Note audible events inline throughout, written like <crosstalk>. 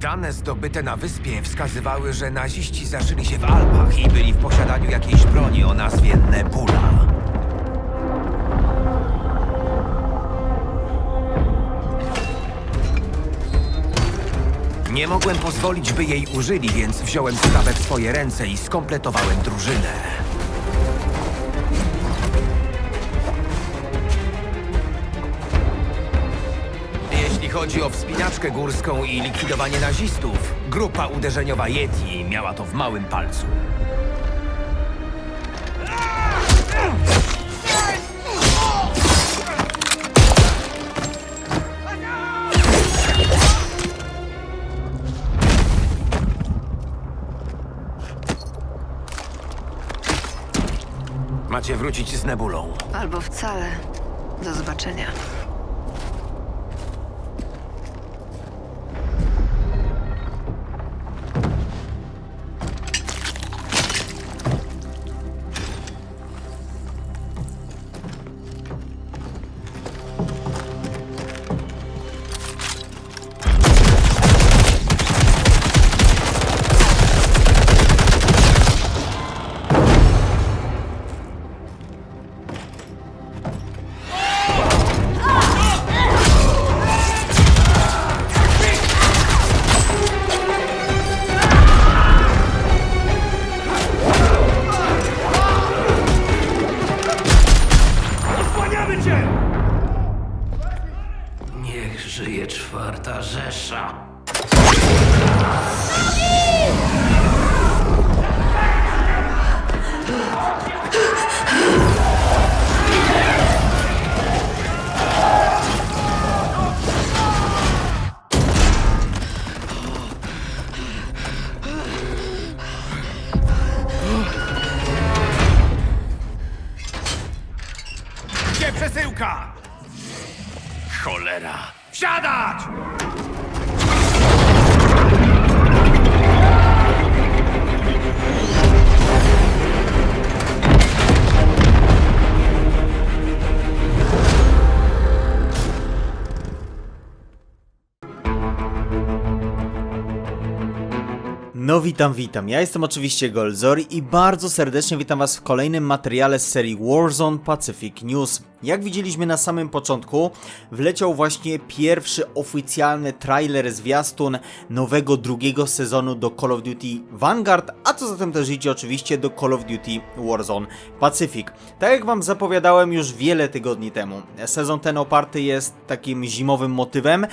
Dane zdobyte na wyspie wskazywały, że naziści zaszyli się w Alpach i byli w posiadaniu jakiejś broni o nazwie Nebula. Nie mogłem pozwolić, by jej użyli, więc wziąłem sprawę w swoje ręce i skompletowałem drużynę. Chodzi o wspinaczkę górską i likwidowanie nazistów, grupa uderzeniowa Yeti miała to w małym palcu. Macie wrócić z Nebulą. Albo wcale. Do zobaczenia. Niech żyje czwarta Rzesza. Witam, witam. Ja jestem oczywiście Golzor i bardzo serdecznie witam was w kolejnym materiale z serii Warzone Pacific News. Jak widzieliśmy na samym początku, wleciał właśnie pierwszy oficjalny trailer zwiastun nowego drugiego sezonu do Call of Duty Vanguard, a co zatem też idzie oczywiście do Call of Duty Warzone Pacific. Tak jak wam zapowiadałem już wiele tygodni temu, sezon ten oparty jest takim zimowym motywem.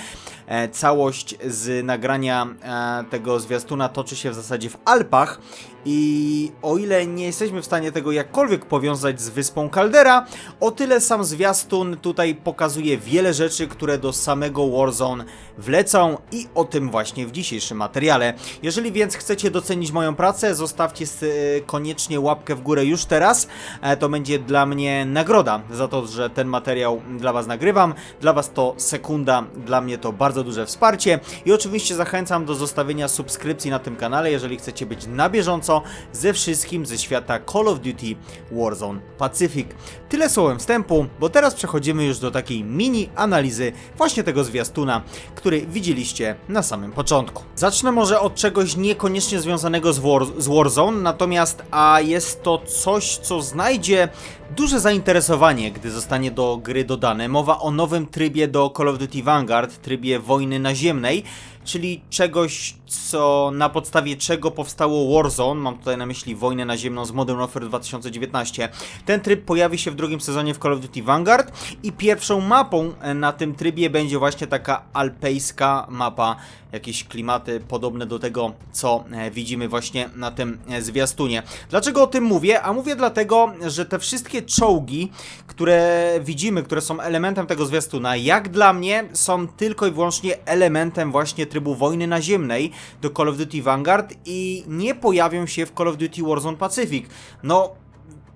E, Całość z nagrania e, tego zwiastuna toczy się w zasadzie w Alpach i o ile nie jesteśmy w stanie tego jakkolwiek powiązać z wyspą Caldera, o tyle sam zwiastun tutaj pokazuje wiele rzeczy, które do samego Warzone wlecą i o tym właśnie w dzisiejszym materiale. Jeżeli więc chcecie docenić moją pracę, zostawcie s- koniecznie łapkę w górę już teraz, e, to będzie dla mnie nagroda za to, że ten materiał dla Was nagrywam. Dla Was to sekunda, dla mnie to bardzo duże wsparcie i oczywiście zachęcam do zostawienia subskrypcji na tym kanale, jeżeli chcecie być na bieżąco ze wszystkim ze świata Call of Duty Warzone Pacific. Tyle słowem wstępu, bo teraz przechodzimy już do takiej mini analizy właśnie tego zwiastuna, który widzieliście na samym początku. Zacznę może od czegoś niekoniecznie związanego z, War, z Warzone, natomiast a jest to coś, co znajdzie duże zainteresowanie, gdy zostanie do gry dodane. Mowa o nowym trybie do Call of Duty Vanguard, trybie wojny naziemnej, czyli czegoś, co na podstawie czego powstało Warzone, mam tutaj na myśli wojnę naziemną z Modern Warfare 2019. Ten tryb pojawi się w drugim sezonie w Call of Duty Vanguard i pierwszą mapą e, na tym trybie będzie właśnie taka alpejska mapa, jakieś klimaty podobne do tego, co e, widzimy właśnie na tym e, zwiastunie. Dlaczego o tym mówię? A mówię dlatego, że te wszystkie czołgi, które widzimy, które są elementem tego zwiastuna, jak dla mnie są tylko i wyłącznie elementem właśnie trybu wojny naziemnej do Call of Duty Vanguard i nie pojawią się w Call of Duty Warzone Pacific. No,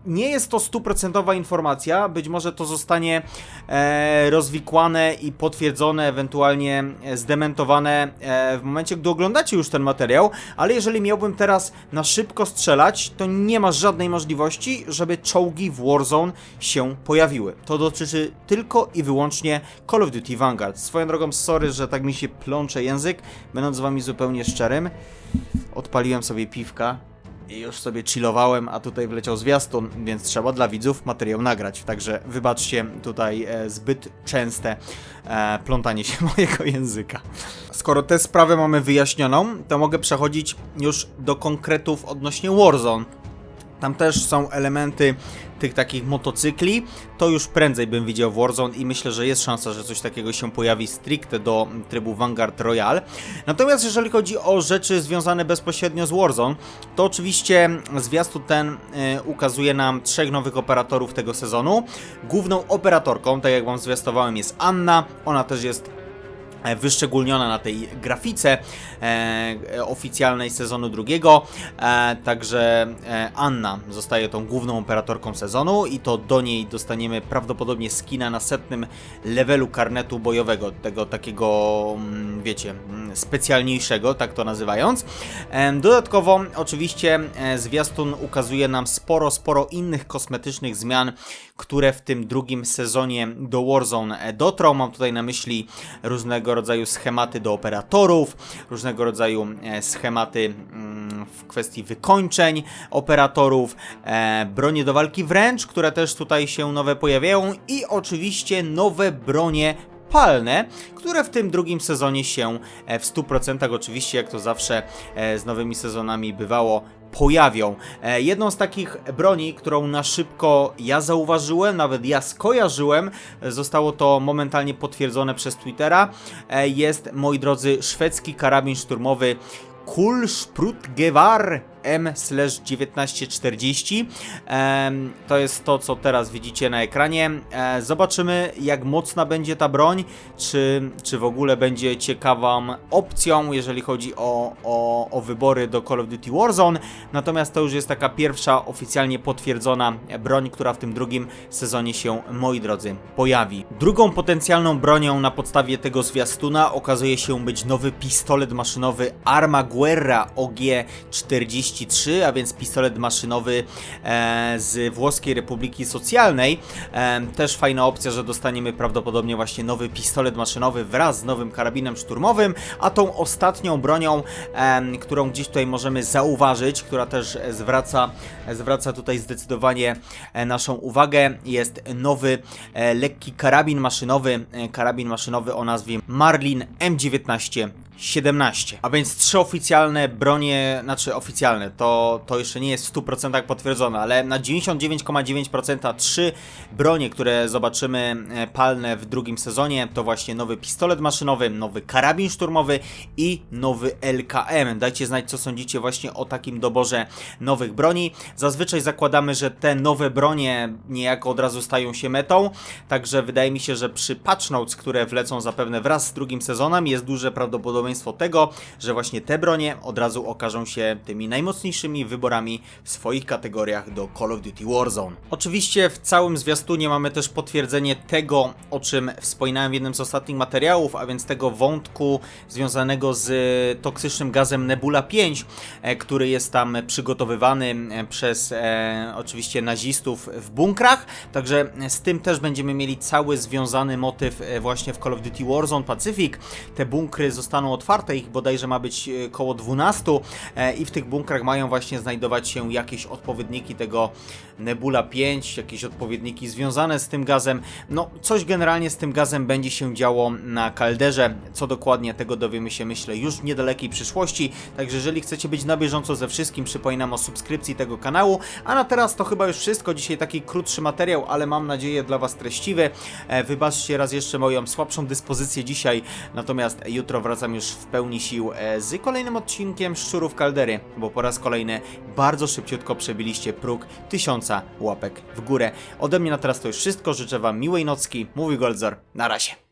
nie jest to stuprocentowa informacja, być może to zostanie e, rozwikłane i potwierdzone, ewentualnie e, zdementowane e, w momencie, gdy oglądacie już ten materiał, ale jeżeli miałbym teraz na szybko strzelać, to nie ma żadnej możliwości, żeby czołgi w Warzone się pojawiły. To dotyczy tylko i wyłącznie Call of Duty Vanguard. Swoją drogą, sorry, że tak mi się plącze język, będąc z wami zupełnie szczerym. Odpaliłem sobie piwka, już sobie chillowałem, a tutaj wleciał zwiastun, więc trzeba dla widzów materiał nagrać. Także wybaczcie tutaj e, zbyt częste e, plątanie się <laughs> mojego języka. Skoro tę sprawę mamy wyjaśnioną, to mogę przechodzić już do konkretów odnośnie Warzone. Tam też są elementy tych takich motocykli, to już prędzej bym widział Warzone i myślę, że jest szansa, że coś takiego się pojawi stricte do trybu Vanguard Royal. Natomiast jeżeli chodzi o rzeczy związane bezpośrednio z Warzone, to oczywiście zwiastun ten e, ukazuje nam trzech nowych operatorów tego sezonu. Główną operatorką, tak jak wam zwiastowałem, jest Anna, ona też jest wyszczególniona na tej grafice e, oficjalnej sezonu drugiego. E, także e, Anna zostaje tą główną operatorką sezonu i to do niej dostaniemy prawdopodobnie skina na setnym levelu karnetu bojowego, tego takiego, mm, wiecie, mm, specjalniejszego, tak to nazywając. E, dodatkowo, oczywiście, e, zwiastun ukazuje nam sporo, sporo innych kosmetycznych zmian, które w tym drugim sezonie do Warzone dotrą. Mam tutaj na myśli różnego rodzaju schematy do operatorów, różnego rodzaju e, schematy mm, w kwestii wykończeń operatorów, e, bronie do walki wręcz, które też tutaj się nowe pojawiają i oczywiście nowe bronie które w tym drugim sezonie się e, w 100% oczywiście, jak to zawsze e, z nowymi sezonami bywało, pojawią. E, Jedną z takich broni, którą na szybko ja zauważyłem, nawet ja skojarzyłem, zostało to momentalnie potwierdzone przez Twittera, jest, moi drodzy, szwedzki karabin szturmowy Kulsprutgewehr M/1940. Em, To jest to, co teraz widzicie na ekranie. E, Zobaczymy, jak mocna będzie ta broń, czy, czy w ogóle będzie ciekawą opcją, jeżeli chodzi o, o, o wybory do Call of Duty Warzone. Natomiast to już jest taka pierwsza oficjalnie potwierdzona broń, która w tym drugim sezonie się, moi drodzy, pojawi. Drugą potencjalną bronią na podstawie tego zwiastuna okazuje się być nowy pistolet maszynowy Arma Guerra OG-43, a więc pistolet maszynowy e, z Włoskiej Republiki Socjalnej. E, też fajna opcja, że dostaniemy prawdopodobnie właśnie nowy pistolet maszynowy wraz z nowym karabinem szturmowym, a tą ostatnią bronią, em, którą gdzieś tutaj możemy zauważyć, która też zwraca, zwraca tutaj zdecydowanie e, naszą uwagę, jest nowy e, lekki karabin maszynowy, e, karabin maszynowy o nazwie Marlin M19 17. A więc trzy oficjalne bronie, znaczy oficjalne, to, to jeszcze nie jest w 100% potwierdzone, ale na 99,9% trzy bronie, które zobaczymy e, palne w drugim sezonie, to właśnie nowy pistolet maszynowy, nowy karabin szturmowy i nowy LKM. Dajcie znać, co sądzicie właśnie o takim doborze nowych broni. Zazwyczaj zakładamy, że te nowe bronie niejako od razu stają się metą, także wydaje mi się, że przy patch notes, które wlecą zapewne wraz z drugim sezonem, jest duże prawdopodobieństwo tego, że właśnie te bronie od razu okażą się tymi najmocniejszymi wyborami w swoich kategoriach do Call of Duty Warzone. Oczywiście w całym zwiastunie mamy też potwierdzenie tego, o czym wspominałem w jednym z ostatnich materiałów, a więc tego wątku związanego z toksycznym gazem Nebula 5, e, który jest tam przygotowywany e, przez e, oczywiście nazistów w bunkrach, także z tym też będziemy mieli cały związany motyw e, właśnie w Call of Duty Warzone Pacific. Te bunkry zostaną otwarte, ich bodajże ma być e, koło 12 e, i w tych bunkrach mają właśnie znajdować się jakieś odpowiedniki tego Nebula 5, jakieś odpowiedniki związane z tym gazem. No, coś generalnie z tym gazem będzie się działo na kalderze. Co dokładnie tego dowiemy się, myślę, już w niedalekiej przyszłości. Także jeżeli chcecie być na bieżąco ze wszystkim, przypominam o subskrypcji tego kanału. A na teraz to chyba już wszystko. Dzisiaj taki krótszy materiał, ale mam nadzieję dla Was treściwy. E, Wybaczcie raz jeszcze moją słabszą dyspozycję dzisiaj, natomiast jutro wracam już w pełni sił e, z kolejnym odcinkiem Szczurów Kaldery, bo po raz kolejny bardzo szybciutko przebiliście próg tysiąca łapek w górę. Ode mnie na teraz to już wszystko. Życzę Wam miłej nocki. Mówi Goldzor. Na razie.